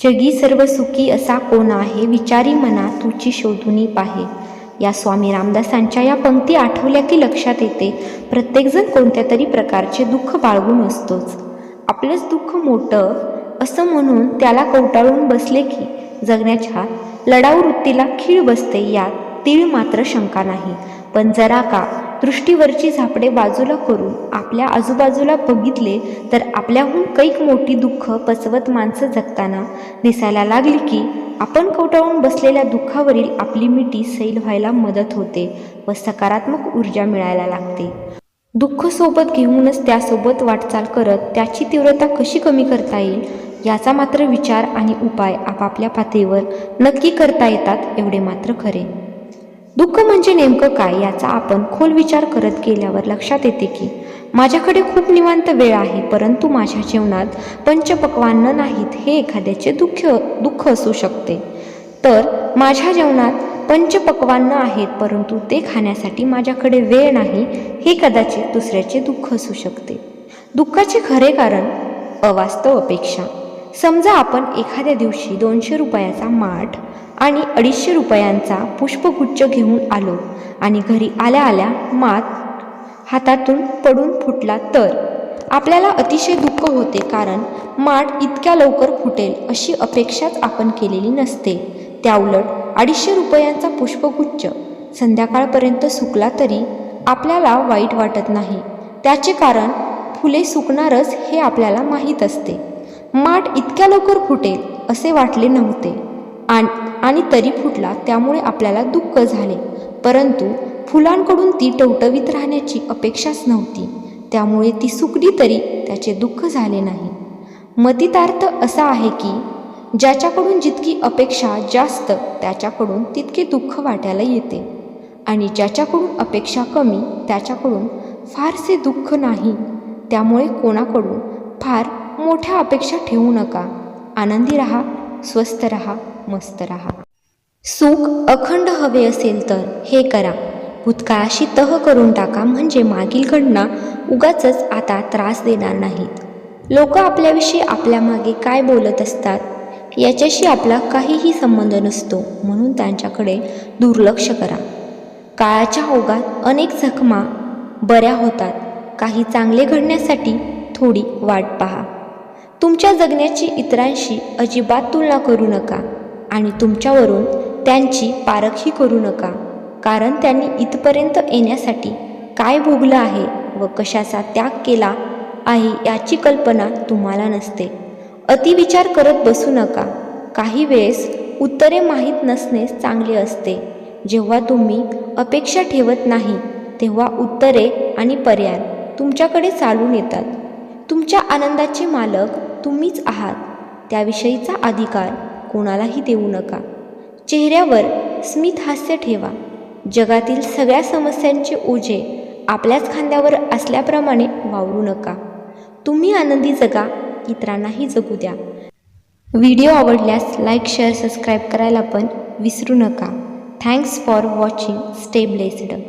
जगी सर्व सुखी असा कोण आहे? विचारी मना तुची शोधूनी पाहे. या स्वामी रामदासांच्या या पंक्ती आठवल्या की लक्षात येते. प्रत्येकजण कोणत्या तरी प्रकारचे दुःख बाळगून असतोच. आपलंच दुःख मोठं असं म्हणून त्याला कवटाळून बसले की जगण्याच्या लढाऊ वृत्तीला खीळ बसते यात तीळ मात्र शंका नाही. पण जरा का दृष्टीवरची झापडे बाजूला करून आपल्या आजूबाजूला बघितले तर आपल्याहून कैक मोठी दुःख पचवत माणसं जगताना दिसायला लागली की आपण कवटाळून बसलेल्या दुःखावरील आपली मिठी सैल व्हायला मदत होते व सकारात्मक ऊर्जा मिळायला लागते. दुःख सोबत घेऊनच त्यासोबत वाटचाल करत त्याची तीव्रता कशी कमी करता येईल याचा मात्र विचार आणि उपाय आपापल्या पातळीवर नक्की करता येतात एवढे मात्र खरे. दुःख म्हणजे नेमकं काय याचा आपण खोल विचार करत गेल्यावर लक्षात येते की माझ्याकडे खूप निवांत वेळ आहे परंतु माझ्या जेवणात पंचपक्वान्न नाहीत हे एखाद्याचे दुःख दुःख असू शकते. तर माझ्या जेवणात पंचपक्वान्न आहेत परंतु ते खाण्यासाठी माझ्याकडे वेळ नाही हे कदाचित दुसऱ्याचे दुःख असू शकते. दुःखाचे खरे कारण अवास्तव अपेक्षा. समजा आपण एखाद्या दिवशी दोनशे रुपयाचा माठ आणि अडीचशे रुपयांचा पुष्पगुच्छ घेऊन आलो आणि घरी आल्या आल्या माठ हातातून पडून फुटला तर? आपल्याला अतिशय दुःख होते कारण माठ इतक्या लवकर फुटेल अशी अपेक्षाच आपण केलेली नसते. त्याउलट अडीचशे रुपयांचा पुष्पगुच्छ संध्याकाळपर्यंत सुकला तरी आपल्याला वाईट वाटत नाही. त्याचे कारण फुले सुकणारच हे आपल्याला माहीत असते. माठ इतक्या लवकर फुटेल असे वाटले नव्हते. आणि तरी फुटला त्यामुळे आपल्याला दुःख झाले. परंतु फुलांकडून ती टवटवीत राहण्याची अपेक्षाच नव्हती. त्यामुळे ती सुकली तरी त्याचे दुःख झाले नाही. मतितार्थ असा आहे की ज्याच्याकडून जितकी अपेक्षा जास्त त्याच्याकडून तितके दुःख वाटायला येते. आणि ज्याच्याकडून अपेक्षा कमी त्याच्याकडून फारसे दुःख नाही. त्यामुळे कोणाकडून फार मोठ्या अपेक्षा ठेवू नका. आनंदी रहा स्वस्थ रहा मस्त रहा. सुख अखंड हवे असेल तर हे करा. भूतकाळाशी तह करून टाका म्हणजे मागील घटना उगाचच आता त्रास देणार नाहीत. लोक आपल्याविषयी आपल्या मागे काय बोलत असतात? याच्याशी आपला काहीही संबंध नसतो म्हणून त्यांच्याकडे दुर्लक्ष करा. काळाच्या ओघात अनेक जखमा बऱ्या होतात. काही चांगले घडण्यासाठी थोडी वाट पहा. तुमच्या जगण्याची इतरांशी अजिबात तुलना करू नका आणि तुमच्यावरून त्यांची पारखही करू नका कारण त्यांनी इथपर्यंत येण्यासाठी काय भोगलं आहे व कशाचा त्याग केला आहे याची कल्पना तुम्हाला नसते. अतिविचार करत बसू नका. काही वेळेस उत्तरे माहीत नसणे चांगले असते. जेव्हा तुम्ही अपेक्षा ठेवत नाही तेव्हा उत्तरे आणि पर्याय तुमच्याकडे चालून येतात. तुमच्या आनंदाचे मालक तुम्हीच आहात. त्याविषयीचा अधिकार कोणालाही देऊ नका. चेहऱ्यावर स्मित हास्य ठेवा. जगातील सगळ्या समस्यांचे ओझे आपल्याच खांद्यावर असल्याप्रमाणे वावरू नका. तुम्ही आनंदी जगा इतरांनाही जगू द्या. व्हिडिओ आवडल्यास लाईक शेअर सबस्क्राईब करायला पण विसरू नका. Thanks for watching stay blessed